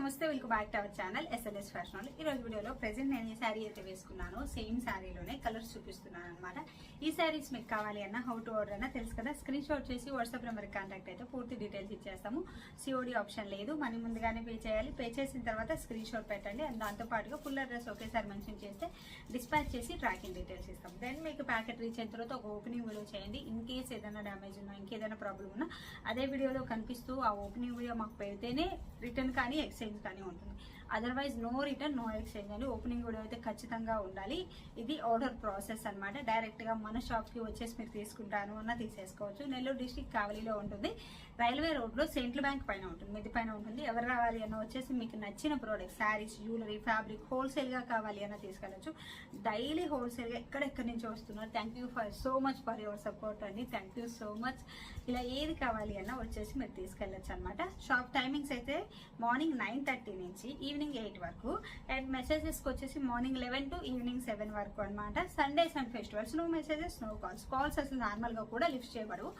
నమస్తే welcome back to our channel SLS fashion ఈ రోజు వీడియోలో ప్రెసెంట్ నేను ఈ శారీ అయితే వేసుకున్నాను. సేమ్ శారీలోనే కలర్స్ చూపిస్తున్నాను అనమాట ఈ శారీస్ మీకు కావాలి అన్న హౌ టు ఆర్డర్ అన్న తెలుసు కదా? స్క్రీన్ షాట్ చేసి వాట్సాప్ నెంబర్కి కాంటాక్ట్ అయితే పూర్తి డీటెయిల్స్ ఇచ్చేస్తాము. సిఓడి ఆప్షన్ లేదు. మనీ ముందుగానే పే చేయాలి. పే చేసిన తర్వాత స్క్రీన్ షాట్ పెట్టండి. అండ్ దాంతో ఫుల్ అడ్రస్ ఒకేసారి మెన్షన్ చేస్తే డిస్పాచ్ చేసి ట్రాకింగ్ డీటెయిల్స్ ఇస్తాం దెన్ మీకు ప్యాకెట్ రీచ్ అయిన తర్వాత ఒక ఓపెనింగ్ వీడియో చేయండి. ఇన్ కేస్ ఏదైనా డ్యామేజ్ ఉన్నా ఇంకేదైనా ప్రాబ్లం ఉన్నా అదే వీడియోలో కనిపిస్తూ ఆ ఓపెనింగ్ వీడియో మాకు పెడితేనే రిటర్న్ కానీ ఎక్స్చేంజ్ కానీ ఉంటుంది. Otherwise no return no exchange అని ఓపెనింగ్ కూడా అయితే ఖచ్చితంగా ఉండాలి. ఇది ఆర్డర్ ప్రాసెస్ అనమాట డైరెక్ట్గా మన షాప్కి వచ్చేసి మీరు తీసుకుంటాను అన్న తీసేసుకోవచ్చు. నెల్లూరు డిస్టిక్ కావలిలో ఉంటుంది. రైల్వే రోడ్లో సెంట్రల్ బ్యాంక్ పైన ఉంటుంది. మిది పైన ఉంటుంది. ఎవరు రావాలి అన్న వచ్చేసి మీకు నచ్చిన ప్రోడక్ట్ శారీస్ జ్యువెలరీ ఫ్యాబ్రిక్ హోల్సేల్గా కావాలి అన్న తీసుకెళ్ళచ్చు. డైలీ హోల్సేల్గా ఎక్కడెక్కడి నుంచి వస్తున్నారు? Thank you for so much for your support అండి. థ్యాంక్ యూ సో మచ్ ఇలా ఏది కావాలి అన్న వచ్చేసి మీరు తీసుకెళ్ళచ్చు అనమాట షాప్ టైమింగ్స్ అయితే మార్నింగ్ నైన్ నైన్ థర్టీ నుంచి ఈవినింగ్ ఎయిట్ వరకు. అండ్ మెసేజెస్కి వచ్చేసి morning eleven to evening seven వరకు అనమాట Sundays and festivals no messages no calls. Calls అసలు నార్మల్గా కూడా లిఫ్ట్ చేయబడవు.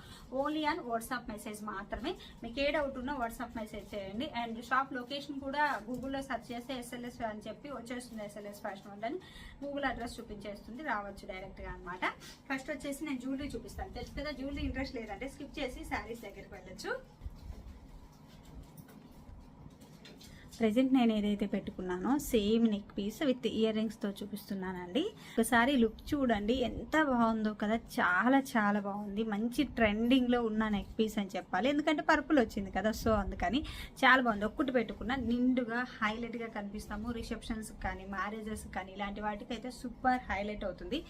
ఓన్లీ ఆన్ వాట్సాప్ మెసేజ్ మాత్రమే. మీకు ఏ డౌట్ ఉన్నా వాట్సాప్ మెసేజ్ చేయండి. అండ్ షాప్ లొకేషన్ కూడా గూగుల్లో సెర్చ్ చేస్తే ఎస్ఎల్ఎస్ అని చెప్పి వచ్చేస్తుంది ఎస్ఎల్ఎస్ ఫ్యాషన్ వల్ల అని. గూగుల్ అడ్రస్ చూపించేస్తుంది రావచ్చు డైరెక్ట్గా అనమాట ఫస్ట్ వచ్చేసి నేను జ్యువెలరీ చూపిస్తాను. తెలుసు కదా జ్యువెలరీ ఇంట్రెస్ట్ లేదంటే స్కిప్ చేసి శారీస్ దగ్గరికి వెళ్ళచ్చు. ప్రజెంట్ నేను ఏదైతే పెట్టుకున్నానో same neck piece with ear రింగ్స్తో చూపిస్తున్నానండి. ఒకసారి లుక్ చూడండి ఎంత బాగుందో కదా చాలా చాలా బాగుంది. మంచి ట్రెండింగ్లో ఉన్న నెక్ పీస్ అని చెప్పాలి. ఎందుకంటే పర్పుల్ వచ్చింది కదా సో అందుకని చాలా బాగుంది. ఒక్కటి పెట్టుకున్న నిండుగా హైలైట్గా కనిపిస్తాము. రిసెప్షన్స్ కానీ మ్యారేజెస్ కానీ ఇలాంటి వాటికి అయితే సూపర్ హైలైట్ అవుతుంది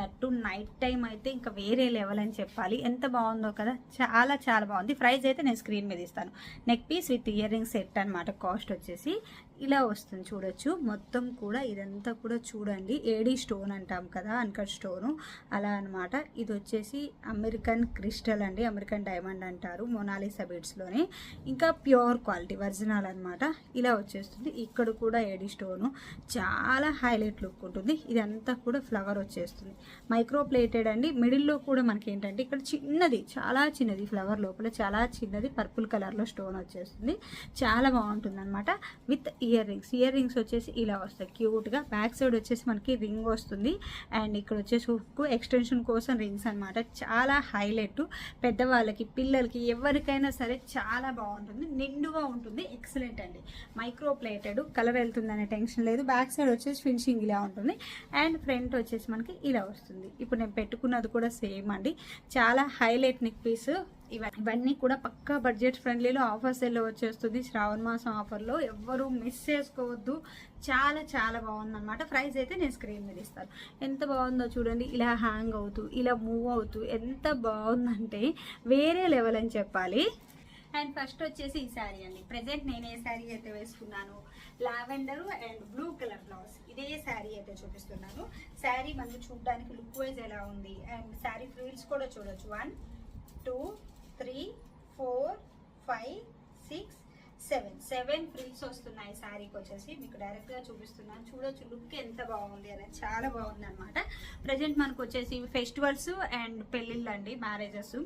దట్టు నైట్ టైం అయితే ఇంకా వేరే లెవెల్ అని చెప్పాలి. ఎంత బాగుందో కదా చాలా చాలా బాగుంది. ప్రైస్ అయితే నేను స్క్రీన్ మీద ఇస్తాను. Neck piece with ear ring set అనమాట కాస్ట్ వచ్చేసి వచ్చేసి ఇలా వస్తుంది చూడొచ్చు. మొత్తం కూడా ఇదంతా కూడా చూడండి. ఏడీ స్టోన్ అంటాం కదా అన్కట్ స్టోను. అలా అనమాట ఇది వచ్చేసి అమెరికన్ క్రిస్టల్ అండి. అమెరికన్ డైమండ్ అంటారు మొనాలిసా బీడ్స్లోనే. ఇంకా ప్యూర్ క్వాలిటీ ఒరిజినల్ అనమాట ఇలా వచ్చేస్తుంది. ఇక్కడ కూడా ఏడీ స్టోను. చాలా హైలైట్ లుక్ ఉంటుంది. ఇదంతా కూడా ఫ్లవర్ వచ్చేస్తుంది. మైక్రో ప్లేటెడ్ అండి. మిడిల్లో కూడా మనకి ఏంటంటే ఇక్కడ చిన్నది చాలా చిన్నది ఫ్లవర్ లోపల. చాలా చిన్నది పర్పుల్ కలర్లో స్టోన్ వచ్చేస్తుంది. చాలా బాగుంటుంది అనమాట with ear rings ear rings వచ్చేసి ఇలా వస్తాయి. క్యూట్గా బ్యాక్ సైడ్ వచ్చేసి మనకి రింగ్ వస్తుంది. అండ్ ఇక్కడ వచ్చేసి హుక్ ఎక్స్టెన్షన్ కోసం రింగ్స్ అనమాట చాలా హైలైట్. పెద్దవాళ్ళకి పిల్లలకి ఎవరికైనా సరే చాలా బాగుంటుంది. నిండుగా ఉంటుంది. ఎక్సలెంట్ అండి. మైక్రో ప్లేటెడ్ కలర్ వెళ్తుందనే టెన్షన్ లేదు. బ్యాక్ సైడ్ వచ్చేసి ఫినిషింగ్ ఇలా ఉంటుంది. అండ్ ఫ్రంట్ వచ్చేసి మనకి ఇలా వస్తుంది. ఇప్పుడు నేను పెట్టుకున్నది కూడా సేమ్ అండి. చాలా హైలైట్ నిక్ పీస్. ఇవన్నీ కూడా పక్కా బడ్జెట్ ఫ్రెండ్లీలో ఆఫర్స్ ఎల్లో వచ్చేస్తుంది శ్రావణ మాసం ఆఫర్లో ఎవ్వరూ మిస్ చేసుకోవద్దు. చాలా చాలా బాగుందన్నమాట. ప్రైస్ అయితే నేను స్క్రీన్ మీద ఇస్తాను. ఎంత బాగుందో చూడండి. ఇలా హ్యాంగ్ అవుతూ ఇలా మూవ్ అవుతూ ఎంత బాగుందంటే వేరే లెవెల్ అని చెప్పాలి. అండ్ ఫస్ట్ వచ్చేసి ఈ శారీ అండి. ప్రజెంట్ నేను ఏ శారీ అయితే వేసుకున్నాను? Lavender and blue colour blouse. ఇదే శారీ అయితే చూపిస్తున్నాను. శారీ మనకు చూడడానికి లుక్ వైజ్ ఎలా ఉంది? అండ్ శారీ ఫ్రీల్స్ కూడా చూడొచ్చు. One two three four five six seven seven frills వస్తున్నాయి శారీకి వచ్చేసి. మీకు డైరెక్ట్గా చూపిస్తున్నాను. చూడొచ్చు లుక్ ఎంత బాగుంది అనేది చాలా బాగుంది అనమాట ప్రజెంట్ మనకు వచ్చేసి ఫెస్టివల్స్ అండ్ పెళ్ళిళ్ళు అండి మ్యారేజెస్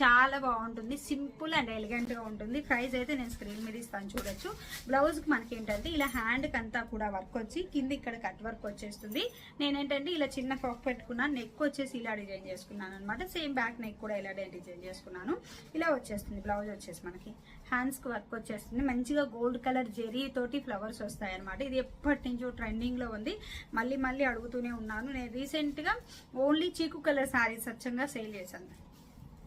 చాలా బాగుంటుంది సింపుల్ అండ్ ఎలిగెంట్గా ఉంటుంది. ప్రైస్ అయితే నేను స్క్రీన్ మీద ఇస్తాను చూడొచ్చు. బ్లౌజ్కి మనకి ఏంటంటే ఇలా హ్యాండ్కి అంతా కూడా వర్క్ వచ్చి కింద ఇక్కడ కట్ వర్క్ వచ్చేస్తుంది. నేనేంటంటే ఇలా చిన్న ఫ్రాక్ పెట్టుకున్నాను నెక్ వచ్చేసి ఇలా డిజైన్ చేసుకున్నాను అనమాట సేమ్ బ్యాక్ నెక్ కూడా ఇలా డిజైన్ చేసుకున్నాను. ఇలా వచ్చేస్తుంది బ్లౌజ్ వచ్చేసి మనకి. హ్యాండ్స్కి వర్క్ వచ్చేస్తుంది. మంచిగా గోల్డ్ కలర్ జెరీ తోటి ఫ్లవర్స్ వస్తాయి అనమాట ఇది ఎప్పటి నుంచో ట్రెండింగ్లో ఉంది. మళ్ళీ మళ్ళీ అడుగుతూనే ఉన్నాను. నేను రీసెంట్గా ఓన్లీ చీకు కలర్ శారీస్ స్వచ్ఛంగా సేల్ చేశాను.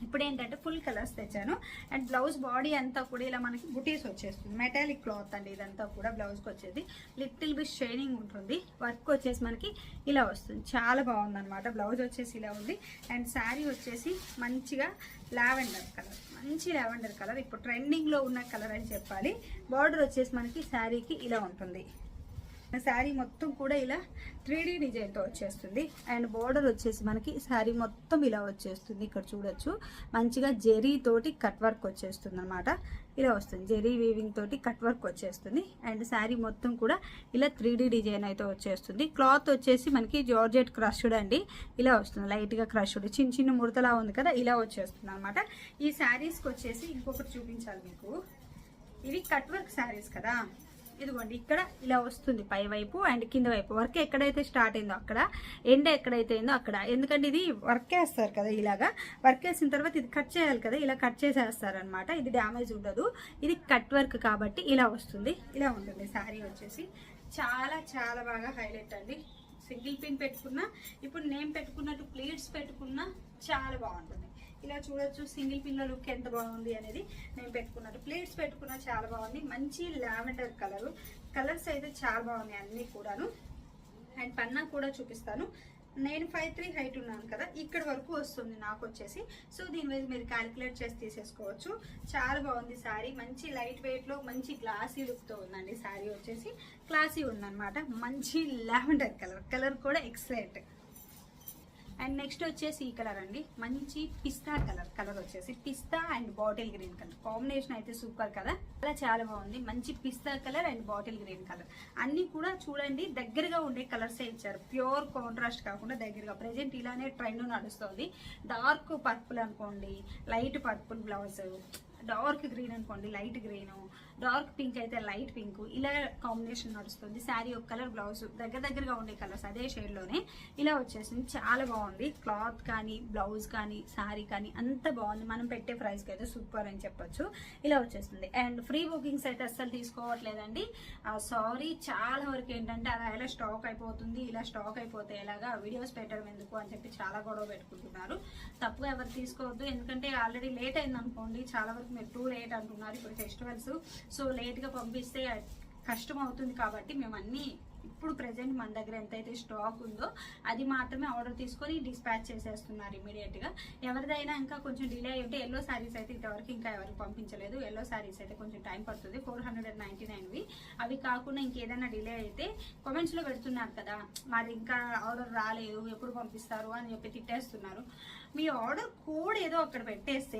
ఇప్పుడు ఏంటంటే ఫుల్ కలర్స్ తెచ్చాను. అండ్ బ్లౌజ్ బాడీ అంతా కూడా ఇలా మనకి బుటీస్ వచ్చేస్తుంది. మెటాలిక్ క్లాత్ అండి ఇదంతా కూడా బ్లౌజ్కి వచ్చేది. లిటిల్ బిట్ షైనింగ్ ఉంటుంది. వర్క్ వచ్చేసి మనకి ఇలా వస్తుంది. చాలా బాగుంది అనమాట బ్లౌజ్ వచ్చేసి ఇలా ఉంది. అండ్ శారీ వచ్చేసి మంచిగా లావెండర్ కలర్ మంచి లావెండర్ కలర్ ఇప్పుడు ట్రెండింగ్లో ఉన్న కలర్ అని చెప్పాలి. బార్డర్ వచ్చేసి మనకి శారీకి ఇలా ఉంటుంది. శారీ మొత్తం కూడా ఇలా త్రీ డీ డిజైన్తో వచ్చేస్తుంది. అండ్ బోర్డర్ వచ్చేసి మనకి శారీ మొత్తం ఇలా వచ్చేస్తుంది. ఇక్కడ చూడొచ్చు. మంచిగా జెరీ తోటి కట్ వర్క్ వచ్చేస్తుంది అనమాట ఇలా వస్తుంది. జెరీ వీవింగ్ తోటి కట్ వర్క్ వచ్చేస్తుంది. అండ్ శారీ మొత్తం కూడా ఇలా త్రీ డిజైన్ అయితే వచ్చేస్తుంది. క్లాత్ వచ్చేసి మనకి జార్జెట్ క్రష్డ్ అండి. ఇలా వస్తుంది. లైట్గా క్రష్డ్. చిన్న చిన్న ముడతలా ఉంది కదా ఇలా వచ్చేస్తుంది అనమాట ఈ శారీస్కి వచ్చేసి ఇంకొకటి చూపించాలి మీకు. ఇవి కట్ వర్క్ శారీస్ కదా. ఇదిగోండి ఇక్కడ ఇలా వస్తుంది పై వైపు అండ్ కింద వైపు. వర్క్ ఎక్కడైతే స్టార్ట్ అయిందో అక్కడ ఎండ్ ఎక్కడైతే అయిందో అక్కడ. ఎందుకంటే ఇది వర్క్ వేస్తారు కదా ఇలాగా. వర్క్ వేసిన తర్వాత ఇది కట్ చేయాలి కదా ఇలా కట్ చేసేస్తారు అనమాట ఇది డ్యామేజ్ ఉండదు. ఇది కట్ వర్క్ కాబట్టి ఇలా వస్తుంది. ఇలా ఉంటుంది శారీ వచ్చేసి. చాలా చాలా బాగా హైలైట్ అండి. సింగిల్ పిన్ పెట్టుకున్నా ఇప్పుడు నేను పెట్టుకున్నట్టు ప్లీట్స్ పెట్టుకున్నా చాలా బాగుంటుంది. ఇలా చూడొచ్చు సింగిల్ పిన్ లుక్ ఎంత బాగుంది అనేది నేను పెట్టుకున్నాను. ప్లేట్స్ పెట్టుకున్నా చాలా బాగుంది. మంచి లావెండర్ కలర్. కలర్స్ అయితే చాలా బాగున్నాయి అన్నీ కూడాను. అండ్ పన్నా కూడా చూపిస్తాను. నేను ఫైవ్ త్రీ హైట్ ఉన్నాను కదా ఇక్కడ వరకు వస్తుంది నాకు వచ్చేసి. సో దీని మీద మీరు క్యాలిక్యులేట్ చేసి తీసేసుకోవచ్చు. చాలా బాగుంది శారీ మంచి లైట్ వెయిట్లో మంచి గ్లాసీ లుక్తో ఉందండి శారీ వచ్చేసి. క్లాసీ ఉందన్నమాట. మంచి లావెండర్ కలర్. కలర్ కూడా ఎక్సలెంట్. అండ్ నెక్స్ట్ వచ్చేసి ఈ కలర్ అండి. మంచి పిస్తా కలర్ కలర్ వచ్చేసి pista and bottle green colour combination అయితే సూపర్ కదా. అలా చాలా బాగుంది. మంచి pista colour and bottle green colour అన్ని కూడా చూడండి దగ్గరగా ఉండే కలర్సే ఇచ్చారు. ప్యూర్ కాంట్రాస్ట్ కాకుండా దగ్గరగా. ప్రజెంట్ ఇలానే ట్రెండ్ నడుస్తుంది. డార్క్ పర్పుల్ అనుకోండి light purple blouse dark green అనుకోండి లైట్ గ్రీను డార్క్ పింక్ అయితే లైట్ పింక్ ఇలా కాంబినేషన్ నడుస్తుంది. శారీ ఒక కలర్ బ్లౌజ్ దగ్గర దగ్గరగా ఉండే కలర్స్ అదే షేడ్లోనే ఇలా వచ్చేసింది. చాలా బాగుంది. క్లాత్ కానీ బ్లౌజ్ కానీ శారీ కానీ అంత బాగుంది. మనం పెట్టే ప్రైస్కి అయితే సూపర్ అని చెప్పొచ్చు. ఇలా వచ్చేసింది. అండ్ ఫ్రీ బుకింగ్స్ అయితే అస్సలు తీసుకోవట్లేదండి. సారీ చాలా వరకు ఏంటంటే అలా ఎలా స్టాక్ అయిపోతుంది ఇలా స్టాక్ అయిపోతే ఎలాగా వీడియోస్ పెట్టడం ఎందుకు అని చెప్పి చాలా గొడవ పెట్టుకుంటున్నారు. తప్పుగా ఎవరు తీసుకోవద్దు. ఎందుకంటే ఆల్రెడీ లేట్ అయింది అనుకోండి చాలా వరకు మీరు టూ లేట్ అంటున్నారు. ఇప్పుడు ఫెస్టివల్స్ సో లేట్గా పంపిస్తే కష్టం అవుతుంది కాబట్టి మేము అన్నీ ఇప్పుడు ప్రజెంట్ మన దగ్గర ఎంతైతే స్టాక్ ఉందో అది మాత్రమే ఆర్డర్ తీసుకొని డిస్పాచ్ చేసేస్తున్నారు ఇమీడియట్గా. ఎవరిదైనా ఇంకా కొంచెం డిలే అయ్యి ఉంటే ఎల్లో శారీస్ అయితే ఇంతవరకు ఇంకా ఎవరికి పంపించలేదు. ఎల్లో శారీస్ అయితే కొంచెం టైం పడుతుంది. ఫోర్ హండ్రెడ్ నైన్టీ నైన్వి అవి కాకుండా ఇంకేదైనా డిలే అయితే కామెంట్స్లో పెడుతున్నారు కదా. మరి ఇంకా ఆర్డర్ రాలేదు. ఎప్పుడు పంపిస్తారు అని చెప్పి తిట్టేస్తున్నారు. మీ ఆర్డర్ కోడ్ ఏదో అక్కడ పెట్టేస్తే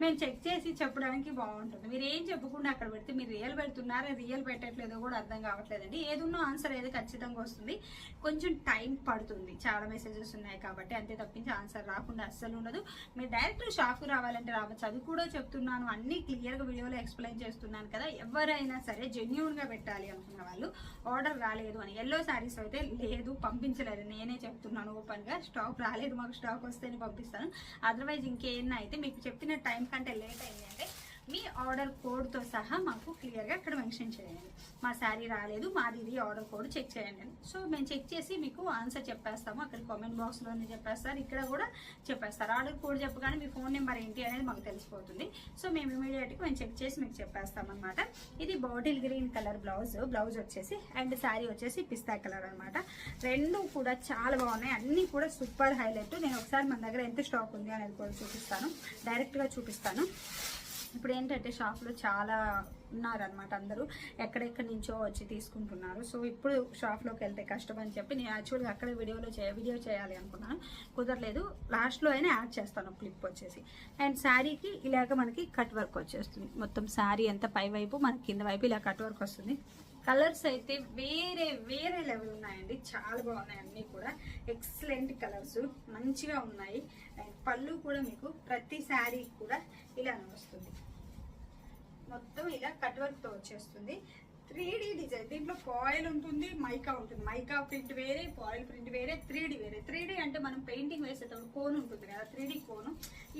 మేము చెక్ చేసి చెప్పడానికి బాగుంటుంది. మీరు ఏం చెప్పకుండా అక్కడ పెడితే మీరు రియల్ పెడుతున్నారా రియల్ పెట్టట్లేదో కూడా అర్థం కావట్లేదండి. ఏదున్నా ఆన్సర్ ఏది ఖచ్చితంగా వస్తుంది. కొంచెం టైం పడుతుంది. చాలా మెసేజెస్ ఉన్నాయి కాబట్టి అంతే తప్పించి ఆన్సర్ రాకుండా అస్సలు ఉండదు. మీరు డైరెక్ట్ షాప్కి రావాలంటే రావచ్చు. అది కూడా చెప్తున్నాను. అన్ని క్లియర్గా వీడియోలో ఎక్స్ప్లెయిన్ చేస్తున్నాను కదా. ఎవరైనా సరే జెన్యున్గా పెట్టాలి అనుకున్న వాళ్ళు ఆర్డర్ రాలేదు అని ఎల్లో శారీస్ అయితే లేదు పంపించలేదు. నేనే చెప్తున్నాను ఓపెన్గా స్టాక్ రాలేదు. మాకు స్టాక్ వస్తేనే పంపిస్తాను. అదర్వైజ్ ఇంకేమైనా అయితే మీకు చెప్పిన టైం కంటే లేట్ అయింది అంటే మీ ఆర్డర్ కోడ్తో సహా మాకు క్లియర్గా ఇక్కడ మెన్షన్ చేయండి. మా శారీ రాలేదు మాది ఇది ఆర్డర్ కోడ్ చెక్ చేయండి సో మేము చెక్ చేసి మీకు ఆన్సర్ చెప్పేస్తాము. అక్కడ కామెంట్ బాక్స్లోనే చెప్పేస్తారు. ఇక్కడ కూడా చెప్పేస్తారు. ఆర్డర్ కోడ్ చెప్పగానే మీ ఫోన్ నెంబర్ ఏంటి అనేది మాకు తెలిసిపోతుంది. సో మేము ఇమీడియట్గా మేము చెక్ చేసి మీకు చెప్పేస్తాం అనమాట ఇది bottle green colour blouse. Blouse వచ్చేసి అండ్ శారీ వచ్చేసి పిస్తా కలర్ అనమాట రెండు కూడా చాలా బాగున్నాయి. అన్నీ కూడా సూపర్ హైలైట్. నేను ఒకసారి మన దగ్గర ఎంత స్టాక్ ఉంది అనేది కూడా చూపిస్తాను. డైరెక్ట్గా చూపిస్తాను. ఇప్పుడు ఏంటంటే షాప్లో చాలా ఉన్నారనమాట అందరూ. ఎక్కడెక్కడి నుంచో వచ్చి తీసుకుంటున్నారు. సో ఇప్పుడు షాప్లోకి వెళ్తే కష్టం అని చెప్పి నేను యాక్చువల్గా అక్కడ వీడియోలో చే వీడియో చేయాలి అనుకున్నాను కుదరలేదు. లాస్ట్లో అయినా యాడ్ చేస్తాను క్లిప్ వచ్చేసి. అండ్ శారీకి ఇలాగ మనకి కట్ వర్క్ వచ్చేస్తుంది. మొత్తం శారీ అంతా పై వైపు మనకి కింద వైపు ఇలా కట్ వర్క్ వస్తుంది. కలర్స్ అయితే వేరే వేరే లెవెల్ ఉన్నాయండి. చాలా బాగున్నాయి అన్నీ కూడా. Excellent colours. మంచిగా ఉన్నాయి. అండ్ పళ్ళు కూడా మీకు ప్రతి శారీ కూడా ఇలానే వస్తుంది. మొత్తం ఇలా కట్ వర్క్తో వచ్చేస్తుంది. Three D design. దీంట్లో ఫాయిల్ ఉంటుంది మైకా ఉంటుంది. మైకా ప్రింట్ వేరే ఫాయిల్ ప్రింట్ వేరే త్రీ వేరే. త్రీ అంటే మనం పెయింటింగ్ వేసేటప్పుడు కోన్ ఉంటుంది కదా త్రీ డి కోను.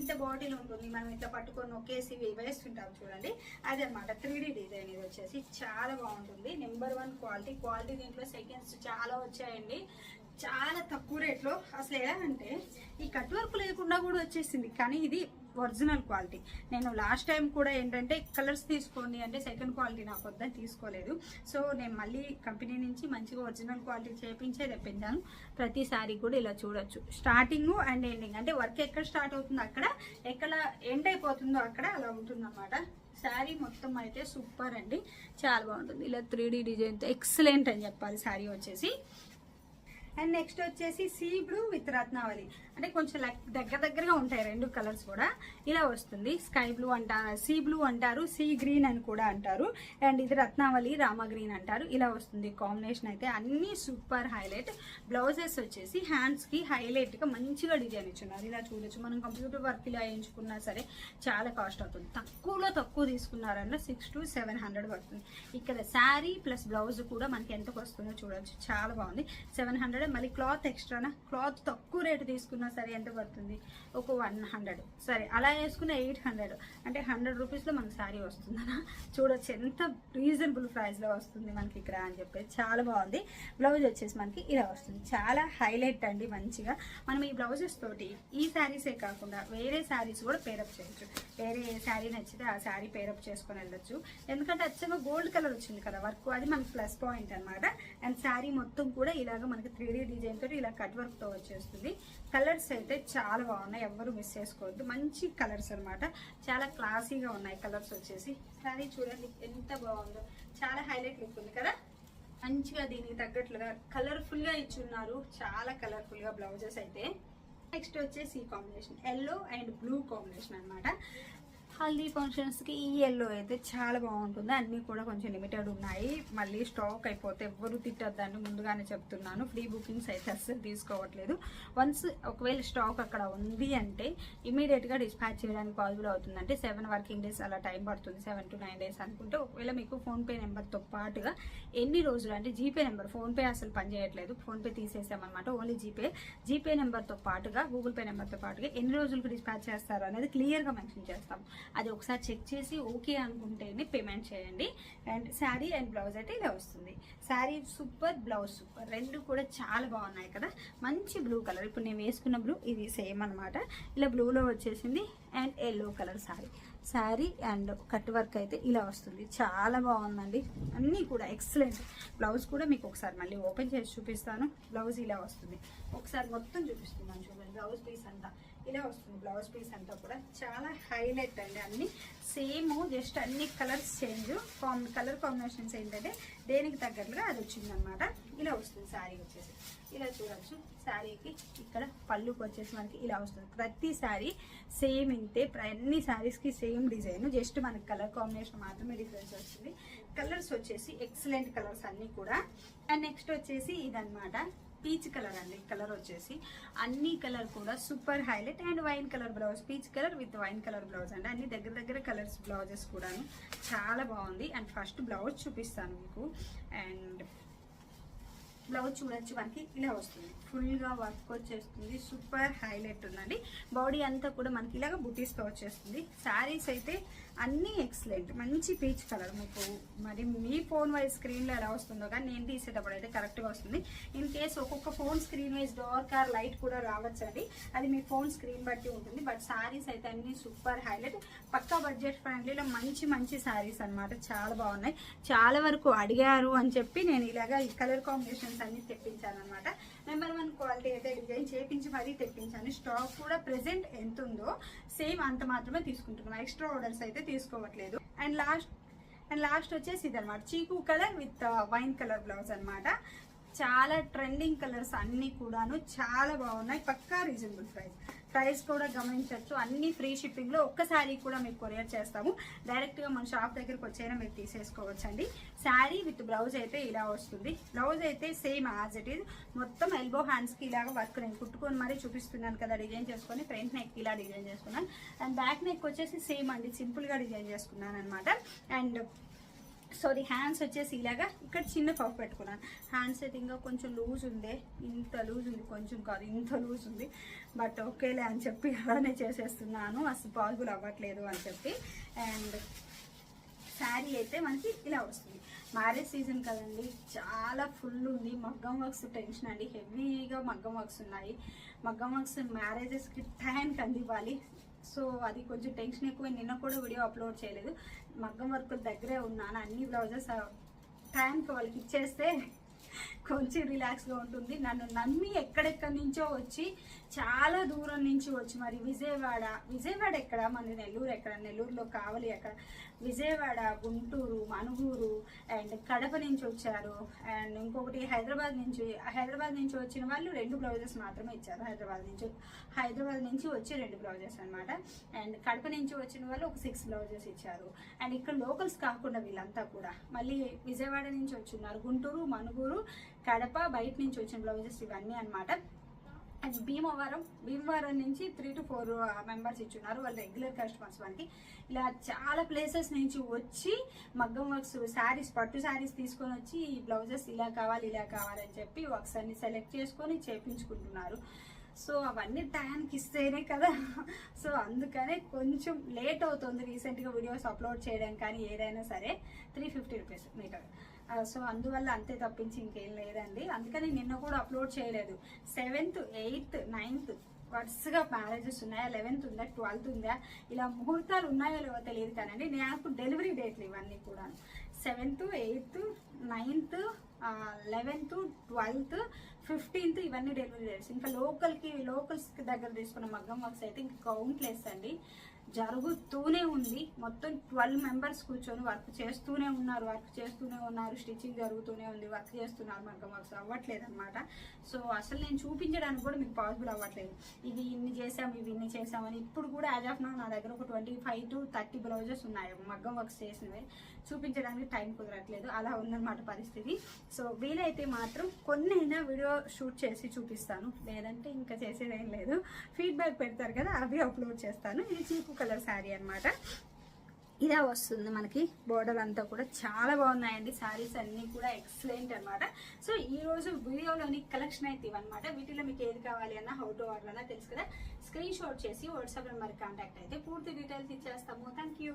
ఇంత బాటిల్ ఉంటుంది మనం ఇంత పట్టుకొని ఒకేసి వేస్తుంటాం చూడండి. అదనమాట త్రీ డిజైన్ ఇది వచ్చేసి. చాలా బాగుంటుంది. Number one quality. క్వాలిటీ దీంట్లో సెకండ్స్ చాలా వచ్చాయండి. చాలా తక్కువ రేట్లో. అసలు ఎలా అంటే ఈ కట్ వర్క్ లేకుండా కూడా వచ్చేసింది. కానీ ఇది ఒరిజినల్ క్వాలిటీ. నేను లాస్ట్ టైం కూడా ఏంటంటే కలర్స్ తీసుకోండి అంటే సెకండ్ క్వాలిటీ నాకు వద్దని తీసుకోలేదు. సో నేను మళ్ళీ కంపెనీ నుంచి మంచిగా ఒరిజినల్ క్వాలిటీ చేపించే తెప్పించాను ప్రతి సారీ కూడా ఇలా చూడొచ్చు. స్టార్టింగ్ అండ్ ఎండింగ్ అంటే వర్క్ ఎక్కడ స్టార్ట్ అవుతుందో అక్కడ ఎక్కడ ఎండ్ అయిపోతుందో అక్కడ అలా ఉంటుంది శారీ మొత్తం అయితే సూపర్ అండి. చాలా బాగుంటుంది. ఇలా త్రీ డిజైన్తో ఎక్సలెంట్ అని చెప్పాలి శారీ వచ్చేసి. అండ్ నెక్స్ట్ వచ్చేసి సీ బ్లూ విత్ రత్నావళి అంటే కొంచెం దగ్గర దగ్గరగా ఉంటాయి రెండు కలర్స్ కూడా. ఇలా వస్తుంది. స్కై బ్లూ అంటారు సీ బ్లూ అంటారు సీ గ్రీన్ అని కూడా అంటారు. అండ్ ఇది రత్నావళి రామ గ్రీన్ అంటారు. ఇలా వస్తుంది కాంబినేషన్ అయితే. అన్ని సూపర్ హైలైట్ బ్లౌజెస్ వచ్చేసి హ్యాండ్స్కి హైలైట్గా మంచిగా డిజైన్ ఇచ్చున్నారు. ఇలా చూడొచ్చు. మనం కంప్యూటర్ వర్క్ ఇలా వేయించుకున్నా సరే చాలా కాస్ట్ అవుతుంది. తక్కువలో తక్కువ తీసుకున్నారంటే సిక్స్ టు సెవెన్ హండ్రెడ్ పడుతుంది. ఇక్కడ శారీ ప్లస్ బ్లౌజ్ కూడా మనకి ఎంతకు వస్తుందో చూడొచ్చు. చాలా బాగుంది. సెవెన్ హండ్రెడ్ మళ్ళీ క్లాత్ ఎక్స్ట్రానా? క్లాత్ తక్కువ రేటు తీసుకున్నా సరే ఎంత పడుతుంది? ఒక వన్ హండ్రెడ్. సరే అలా వేసుకున్న ఎయిట్ హండ్రెడ్. అంటే హండ్రెడ్ రూపీస్లో మనకి శారీ వస్తుందనా చూడొచ్చు ఎంత రీజనబుల్ ప్రైస్లో వస్తుంది మనకి ఇక్కడ అని చెప్పేసి. చాలా బాగుంది. బ్లౌజ్ వచ్చేసి మనకి ఇలా వస్తుంది. చాలా హైలైట్ అండి మంచిగా. మనం ఈ బ్లౌజెస్ తోటి ఈ శారీసే కాకుండా వేరే శారీస్ కూడా పేరప్ చేయొచ్చు. వేరే ఏ శారీ నచ్చితే ఆ శారీ పేరప్ చేసుకొని వెళ్ళొచ్చు. ఎందుకంటే అచ్చంగా గోల్డ్ కలర్ వచ్చింది కదా వర్క్. అది మనకి ప్లస్ పాయింట్ అన్నమాట. అండ్ శారీ మొత్తం కూడా ఇలాగ మనకి త్రీ డీ డిజైన్ తోటి ఇలా కట్ వర్క్తో వచ్చేస్తుంది. కలర్స్ అయితే చాలా బాగున్నాయి. ఎవరు మిస్ చేసుకోవద్దు. మంచి కలర్స్ అన్నమాట. చాలా క్లాసీగా ఉన్నాయి కలర్స్ వచ్చేసి. శారీ చూడండి ఎంత బాగుందో. చాలా హైలైట్ లుక్ ఉంది కదా? మంచిగా దీనికి తగ్గట్లుగా కలర్ఫుల్గా ఇచ్చున్నారు. చాలా కలర్ఫుల్గా బ్లౌజెస్ అయితే. నెక్స్ట్ వచ్చేసి ఈ combination yellow and blue combination అనమాట హల్దీ ఫంక్షన్స్కి ఈ ఎల్లో అయితే చాలా బాగుంటుంది. అన్నీ కూడా కొంచెం లిమిటెడ్ ఉన్నాయి. మళ్ళీ స్టాక్ అయిపోతే ఎవ్వరు తిట్టద్దని ముందుగానే చెప్తున్నాను. ఫ్రీ బుకింగ్స్ అయితే అస్సలు తీసుకోవట్లేదు. వన్స్ ఒకవేళ స్టాక్ అక్కడ ఉంది అంటే ఇమీడియట్గా డిస్పాచ్ చేయడానికి పాసిబుల్ అవుతుంది అంటే సెవెన్ వర్కింగ్ డేస్ అలా టైం పడుతుంది. సెవెన్ టు నైన్ డేస్ అనుకుంటే ఒకవేళ మీకు ఫోన్పే నెంబర్తో పాటుగా ఎన్ని రోజులు అంటే జీపే నెంబర్ ఫోన్పే అసలు పనిచేయట్లేదు ఫోన్పే తీసేసామన్నమాట. ఓన్లీ జీపే జీపే నెంబర్తో పాటుగా గూగుల్ పే నెంబర్తో పాటుగా ఎన్ని రోజులకు డిస్పాచ్ చేస్తారు అనేది క్లియర్గా మెన్షన్ చేస్తాం అది ఒకసారి చెక్ చేసి ఓకే అనుకుంటేనే పేమెంట్ చేయండి. అండ్ శారీ అండ్ బ్లౌజ్ అయితే ఇలా వస్తుంది. Saree super blouse super. రెండు కూడా చాలా బాగున్నాయి కదా. మంచి బ్లూ కలర్. ఇప్పుడు నేను వేసుకున్న బ్లూ ఇది సేమ్ అనమాట ఇలా బ్లూలో వచ్చేసింది and yellow colour saree. Saree and cut work అయితే ఇలా వస్తుంది. చాలా బాగుందండి. అన్నీ కూడా ఎక్సలెంట్. బ్లౌజ్ కూడా మీకు ఒకసారి మళ్ళీ ఓపెన్ చేసి చూపిస్తాను. బ్లౌజ్ ఇలా వస్తుంది. ఒకసారి మొత్తం చూపిస్తున్నాను చూడండి. బ్లౌజ్ పీస్ అంతా ఇలా వస్తుంది. బ్లౌజ్ పీస్ అంతా కూడా చాలా హైలైట్ అండి అన్ని. సేమ్ జస్ట్ అన్ని colours change. Combi colour combinations ఏంటంటే దేనికి తగ్గట్లుగా అది వచ్చిందనమాట. ఇలా వస్తుంది శారీ వచ్చేసి. ఇలా చూడొచ్చు. శారీకి ఇక్కడ పళ్ళుకి వచ్చేసి మనకి ఇలా వస్తుంది. ప్రతి శారీ సేమ్ ఇంతే అన్ని శారీస్కి సేమ్ డిజైన్ జస్ట్ మనకి కలర్ కాంబినేషన్ మాత్రమే డిఫరెన్స్ వస్తుంది. కలర్స్ వచ్చేసి ఎక్సలెంట్ కలర్స్ అన్నీ కూడా. అండ్ నెక్స్ట్ వచ్చేసి ఇదనమాట పీచ్ కలర్ అండి. కలర్ వచ్చేసి అన్ని కలర్ కూడా super highlight and wine colour blouse. Peach colour with wine colour blouse అండి. అన్ని దగ్గర దగ్గర కలర్స్ బ్లౌజెస్ కూడాను. చాలా బాగుంది. అండ్ ఫస్ట్ బ్లౌజ్ చూపిస్తాను మీకు. అండ్ బ్లౌజ్ చూడొచ్చు మనకి ఇలా వస్తుంది. ఫుల్గా వర్క్ వచ్చేస్తుంది. సూపర్ హైలైట్ ఉందండి. బాడీ అంతా కూడా మనకి ఇలాగ బుటీస్తో వచ్చేస్తుంది. శారీస్ అయితే అన్నీ ఎక్సలెంట్ మంచి పీచ్ కలర్ మీకు మరి మీ ఫోన్ వైజ్ స్క్రీన్లో ఎలా వస్తుందో కానీ నేను తీసేటప్పుడు అయితే కరెక్ట్గా వస్తుంది. ఇన్ కేస్ ఒక్కొక్క phone screen wise dark or light కూడా రావచ్చండి. అది మీ ఫోన్ స్క్రీన్ బట్టి ఉంటుంది. బట్ సారీస్ అయితే అన్ని సూపర్ హైలైట్ పక్కా బడ్జెట్ ఫ్రెండ్లీలో మంచి మంచి సారీస్ అన్నమాట. చాలా బాగున్నాయి. చాలా వరకు అడిగారు అని చెప్పి నేను ఇలాగా ఈ కలర్ కాంబినేషన్స్ అన్ని తెప్పించాను అనమాట నెంబర్ వన్ క్వాలిటీ అయితే డిజైన్ చేపించి మరీ తెప్పించాను. స్టాక్ కూడా ప్రెసెంట్ ఎంత ఉందో సేమ్ అంత మాత్రమే తీసుకుంటున్నాను. ఎక్స్ట్రా ఆర్డర్స్ అయితే తీసుకోవట్లేదు. అండ్ లాస్ట్ అండ్ లాస్ట్ వచ్చేసి ఇది అనమాట chikoo colour with wine colour blouse అన్నమాట. చాలా ట్రెండింగ్ కలర్స్ అన్నీ కూడాను చాలా బాగున్నాయి. పక్కా రీజనబుల్ ప్రైస్ ప్రైస్ కూడా గమనించవచ్చు. అన్ని ఫ్రీ షిప్పింగ్లో ఒక్కసారి కూడా మీకు కొరియర్ చేస్తాము. డైరెక్ట్గా మన షాప్ దగ్గరకు వచ్చైనా మీరు తీసేసుకోవచ్చండి. శారీ విత్ బ్లౌజ్ అయితే ఇలా వస్తుంది. బ్లౌజ్ అయితే సేమ్ యాజ్ ఇట్ ఈజ్ మొత్తం ఎల్బో హ్యాండ్స్కి ఇలాగ వర్క్ నేను కుట్టుకొని మరీ చూపిస్తున్నాను కదా డిజైన్ చేసుకొని ఫ్రంట్ నెక్ ఇలా డిజైన్ చేసుకున్నాను. అండ్ బ్యాక్ నెక్ వచ్చేసి సేమ్ అండి. సింపుల్గా డిజైన్ చేసుకున్నాను అనమాట అండ్ సారీ హ్యాండ్స్ వచ్చేసి ఇలాగా ఇక్కడ చిన్న పఫ్ పెట్టుకున్నాను. హ్యాండ్స్ అయితే ఇంకా కొంచెం లూజ్ ఉందే. ఇంత లూజ్ ఉంది. కొంచెం కాదు ఇంత లూజ్ ఉంది. బట్ ఓకేలే అని చెప్పి అలానే చేసేస్తున్నాను. అసలు పాసిబుల్ అవ్వట్లేదు అని చెప్పి. అండ్ శారీ అయితే మనకి ఇలా వస్తుంది. మ్యారేజ్ సీజన్ కదండి. చాలా ఫుల్ ఉంది. మగ్గం వర్క్స్ టెన్షన్ అండి. హెవీగా మగ్గం వర్క్స్ ఉన్నాయి. మగ్గం వర్క్స్ మ్యారేజెస్కి టైంకి అందివ్వాలి. సో అది కొంచెం టెన్షన్ ఎక్కువ. నిన్న కూడా వీడియో అప్లోడ్ చేయలేదు. మగ్గం వర్క్ దగ్గరే ఉన్నాను. అన్ని బ్లౌజెస్ టైంకి వాళ్ళకి ఇచ్చేస్తే కొంచెం రిలాక్స్గా ఉంటుంది. నన్ను నమ్మి ఎక్కడెక్కడి నుంచో వచ్చి చాలా దూరం నుంచి వచ్చి మరి విజయవాడ విజయవాడ ఎక్కడ? మన నెల్లూరు ఎక్కడ? నెల్లూరులో కావలి ఎక్కడ? విజయవాడ గుంటూరు మనుగూరు అండ్ కడప నుంచి వచ్చారు. అండ్ ఇంకొకటి హైదరాబాద్ నుంచి హైదరాబాద్ నుంచి వచ్చిన వాళ్ళు రెండు బ్లౌజెస్ మాత్రమే ఇచ్చారు. హైదరాబాద్ నుంచి హైదరాబాద్ నుంచి వచ్చి రెండు బ్లౌజెస్ అనమాట అండ్ కడప నుంచి వచ్చిన వాళ్ళు ఒక సిక్స్ బ్లౌజెస్ ఇచ్చారు. అండ్ ఇక్కడ లోకల్స్ కాకుండా వీళ్ళంతా కూడా మళ్ళీ విజయవాడ నుంచి వచ్చిన్నారు. గుంటూరు మనుగూరు కడప బయట నుంచి వచ్చిన బ్లౌజెస్ ఇవన్నీ అనమాట అండ్ భీమవరం భీమవరం నుంచి త్రీ టు ఫోర్ మెంబర్స్ ఇచ్చున్నారు వాళ్ళు రెగ్యులర్ కస్టమర్స్ మనకి ఇలా చాలా ప్లేసెస్ నుంచి వచ్చి మగ్గం వర్క్స్ శారీస్ పట్టు శారీస్ తీసుకొని వచ్చి ఈ బ్లౌజెస్ ఇలా కావాలి ఇలా కావాలని చెప్పి వర్క్స్ అన్ని సెలెక్ట్ చేసుకొని చేపించుకుంటున్నారు. సో అవన్నీ టైంకి ఇస్తేనే కదా. సో అందుకనే కొంచెం లేట్ అవుతుంది రీసెంట్గా వీడియోస్ అప్లోడ్ చేయడం కానీ ఏదైనా సరే త్రీ ఫిఫ్టీ రూపీస్ మీకు సో అందువల్ల అంతే తప్పించి ఇంకేం లేదండి. అందుకని నిన్న కూడా అప్లోడ్ చేయలేదు. సెవెంత్ ఎయిత్ నైన్త్ వరుసగా మ్యారేజెస్ ఉన్నాయా? లెవెన్త్ ఉందా? ట్వెల్త్ ఉందా? ఇలా ముహూర్తాలు ఉన్నాయో లేవో తెలియదు కానండి. నాకు డెలివరీ డేట్లు ఇవన్నీ కూడా seventh eighth ninth eleventh twelfth fifteenth ఇవన్నీ డెలివరీ డేట్స్. ఇంకా లోకల్కి లోకల్స్ దగ్గర తీసుకున్న మగ్గం వర్క్స్ అయితే ఇంకా కౌంట్లెస్ అండి. జరుగుతూనే ఉంది. మొత్తం ట్వెల్వ్ మెంబర్స్ కూర్చొని వర్క్ చేస్తూనే ఉన్నారు. వర్క్ చేస్తూనే ఉన్నారు. స్టిచ్చింగ్ జరుగుతూనే ఉంది. వర్క్ చేస్తున్నారు. మగ్గం వర్క్స్ అవ్వట్లేదు అనమాట సో అసలు నేను చూపించడానికి కూడా మీకు పాసిబుల్ అవ్వట్లేదు. ఇది ఇన్ని చేసాం ఇవి ఇన్ని చేసామని ఇప్పుడు కూడా యాజ్ ఆఫ్ నా నా దగ్గర ఒక twenty five to thirty blouses ఉన్నాయి. మగ్గం వర్క్స్ చేసినవి. చూపించడానికి టైం కుదరట్లేదు. అలా ఉందన్నమాట పరిస్థితి. సో వీలైతే మాత్రం కొన్ని అయినా వీడియో షూట్ చేసి చూపిస్తాను. లేదంటే ఇంకా చేసేదేం లేదు. ఫీడ్బ్యాక్ పెడతారు కదా అవి అప్లోడ్ చేస్తాను. ఇది చీపు కలర్ శారీ అనమాట ఇలా వస్తుంది మనకి. బోర్డర్ అంతా కూడా చాలా బాగున్నాయండి. శారీస్ అన్నీ కూడా ఎక్సలెంట్ అనమాట సో ఈ రోజు వీడియోలోని కలెక్షన్ అయితే ఇవన్నమాట. వీటిలో మీకు ఏది కావాలి అన్న హౌ టు ఆర్డర్ అన్నా తెలుసు కదా. స్క్రీన్ షాట్ చేసి వాట్సాప్ నెంబర్ కాంటాక్ట్ అయితే పూర్తి డీటెయిల్స్ ఇచ్చేస్తాము. Thank you